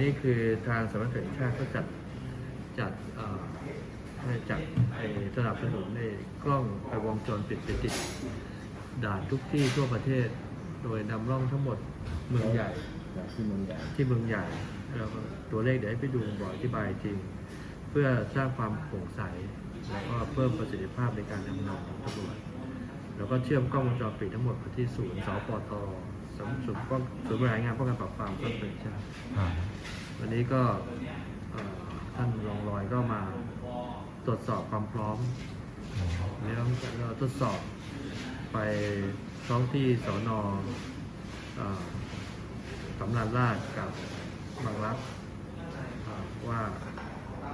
นี่คือทางสำนักงานตำรวจแห่งชาติก็จัดจัดเอ่อให้จัดไอ้สนับสนุนในกล้องไปวงจรปิดไปติดด่านทุกที่ทั่วประเทศ โดยนำร่องทั้งหมดเมืองใหญ่จากที่เมืองใหญ่ที่เมืองใหญ่แล้วก็ตัวเลขเดี๋ยวให้ไปดูบอกอธิบายจริง เพื่อสร้างความโปร่งใสแล้วก็เพิ่มประสิทธิภาพในการทำงานของตำรวจแล้วก็เชื่อมกล้องวงจรปิดทั้งหมดไปที่ศูนย์สปต สำศูนย์ป้องศูนย์บริหารงานป้องกันปราบปรามต้นเป็นชาติอ่าวันนี้ก็เอ่อท่านรองลอยก็มาตรวจสอบความพร้อมแล้วเราทดสอบไปท้องที่สอนอเออสำนักราชกับบางรักเอ่อว่า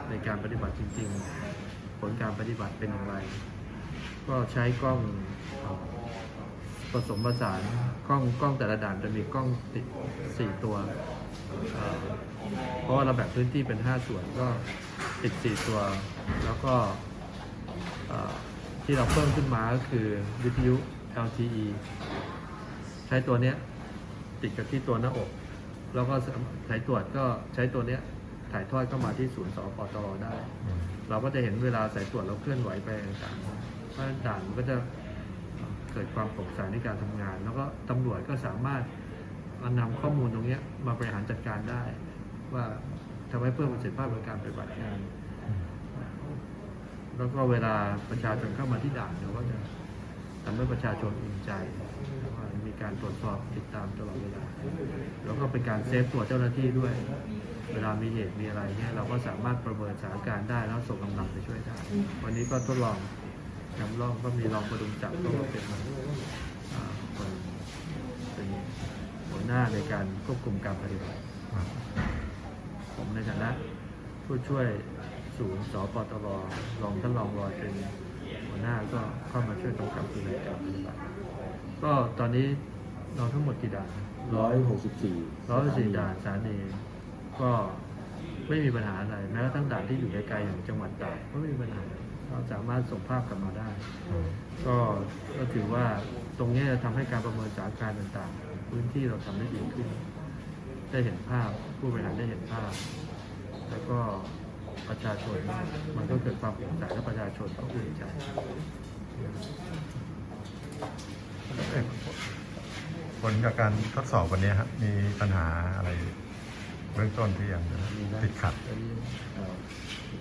ในการปฏิบัติจริง ๆ ผลการปฏิบัติเป็นอย่างไร ก็ใช้กล้องเอ่อ ผสมผสานกล้องกล้องแต่ละด่านจะมีกล้องติดสี่ตัวเพราะว่าเราแบ่งพื้นที่เป็น 5 ส่วนก็ติด 4 ตัว แล้วก็ที่เราเพิ่มขึ้นมาก็คือวิทยุ LTE ใช้ตัวเนี้ยติดกับที่ตัวหน้าอก แล้วก็สายตรวจก็ใช้ตัวเนี้ยถ่ายทอดเข้ามาที่ศูนย์สปตได้ เราก็จะเห็นเวลาสายตรวจเราเคลื่อนไหวไปต่างๆเพราะด่านมันก็จะ เกิดความโปร่งใสในการทำงาน แล้วก็ตำรวจก็สามารถเอานำข้อมูลตรงนี้มาบริหารจัดการได้ ว่าทำให้เพิ่มประสิทธิภาพในการปฏิบัติงาน แล้วก็เวลาประชาชนเข้ามาที่ด่านเราก็จะทำให้ประชาชนอุ่นใจว่ามีการตรวจสอบติดตามตลอดเวลา แล้วก็เป็นการเซฟตัวเจ้าหน้าที่ด้วย เวลามีเหตุมีอะไรเนี่ยเราก็สามารถประเมินสถานการณ์ได้แล้วส่งกำลังไปช่วยได้ วันนี้ก็ทดลอง นำร่องก็มีรองประดุมจับก็มาเป็นอ่าคนเป็นหัวหน้าในการควบคุมการปฏิบัติผมในฐานะผู้ช่วยศูนย์สปตรรองท่านรองลอยเป็นหัวหน้าก็เข้ามาช่วยกำกับดูแลการปฏิบัติก็ตอนนี้เราทั้งหมดกี่ด่านร้อยหกสิบสี่ร้อยสี่ด่านสถานีก็ไม่มีปัญหาอะไรแม้กระทั่งด่านที่อยู่ไกลๆอย่างจังหวัดตากก็ไม่มีปัญหา เราสามารถส่งภาพกลับมาได้ ก็ก็ถือว่าตรงเนี้ยจะทำให้การประเมินสถานการณ์ต่างๆ พื้นที่เราทำได้ดีขึ้น ได้เห็นภาพผู้บริหารได้เห็นภาพ แล้วก็ประชาชนมันก็เกิดความโปร่งใสและประชาชนก็อุ่นใจผลจากการทดสอบวันนี้ครับมีปัญหาอะไร เบื้องต้นที่ยังติดขัด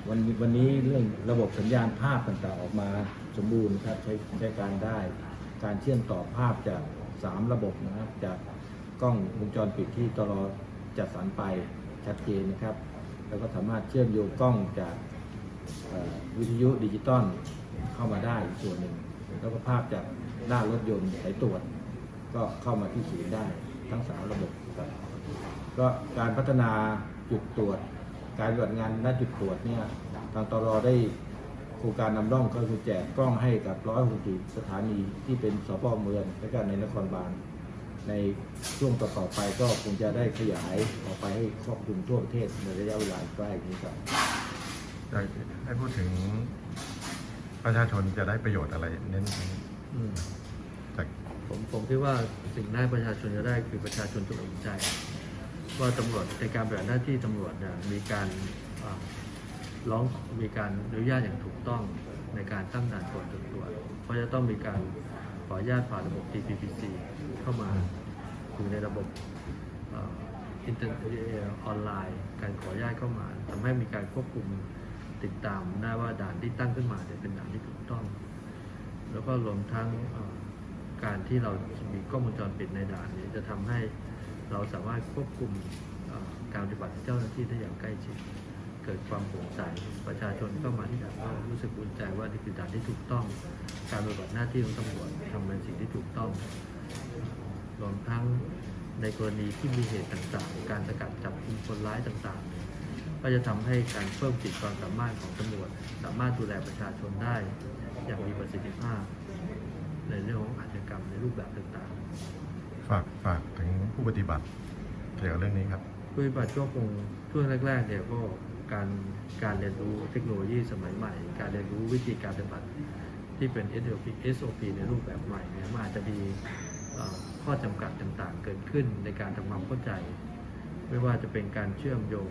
วันนี้วันนี้เรื่องระบบสัญญาณภาพต่างๆออกมาสมบูรณ์ครับใช้ใช้การได้ การเชื่อมต่อภาพจาก 3 ระบบนะครับ จากกล้องวงจรปิดที่ตลอจัดสรรไปชัดเจนนะครับ แล้วก็สามารถเชื่อมโยงกล้องจากวิทยุดิจิตอลเข้ามาได้อีกส่วนหนึ่ง แล้วก็ภาพจากด้ารถยนต์สายตรวจ ก็เข้ามาที่ศูนย์ได้ทั้งสามระบบครับ ก็การพัฒนาจุดตรวจ การปฏิบัติงานณจุดตรวจเนี่ยทางตรได้โครงการนำร่องก็คือแจกกล้องให้กับร้อยหกสถานีที่เป็นสพเมืองและก็ในนครบาลในช่วงต่อๆไปก็คงจะได้ขยายออกไปให้ครอบคลุมทั่วประเทศในระยะเวลาใกล้นี้ครับอยากให้พูดถึงประชาชนจะได้ประโยชน์อะไรเน้นอืมจากผมผมคิดว่าสิ่งแรกประชาชนจะได้คือประชาชนจะอุ่นใจ ว่าตำรวจในการปฏิบัติหน้าที่ตำรวจเนี่ยมีการร้องมีการอนุญาตอย่างถูกต้องในการตั้งด่านตรวจตรวจเพราะจะต้องมีการขออนุญาตผ่านระบบ TPPC เข้ามาอยู่ในระบบอินเทอร์ออนไลน์ การขออนุญาตเข้ามาทำให้มีการควบคุมติดตามได้ว่าด่านที่ตั้งขึ้นมาเนี่ยเป็นด่านที่ถูกต้อง แล้วก็รวมทั้งการที่เรามีกล้องวงจรปิดในด่านนี้จะทำให้ เราสามารถควบคุมการปฏิบัติเจ้าหน้าที่ได้อย่างใกล้ชิดเกิดความโปร่งใสประชาชนเข้ามาที่ด่านก็รู้สึกอุ่นใจว่านี่คือด่านที่ถูกต้อง การปฏิบัติหน้าที่ของตำรวจทำเป็นสิ่งที่ถูกต้องรวมทั้งในกรณีที่มีเหตุต่างๆ การสกัดจับกุมคนร้ายต่างๆ ก็จะทำให้การเพิ่มขีดความสามารถของตำรวจ สามารถดูแลประชาชนได้อย่างมีประสิทธิภาพ ในเรื่องของอาชญากรรมในรูปแบบต่างๆ ฝากฝากถึงผู้ปฏิบัติเกี่ยวกับเรื่องนี้ครับผู้ปฏิบัติก็คงช่วงแรกๆเนี่ยก็การการเรียนรู้เทคโนโลยีสมัยใหม่ การเรียนรู้วิธีการปฏิบัติที่เป็น SOP SOP ในรูปแบบใหม่เนี่ยมันอาจจะมีข้อจำกัดต่างๆ เกิดขึ้นในการทำความเข้าใจ ไม่ว่าจะเป็นการเชื่อมโยง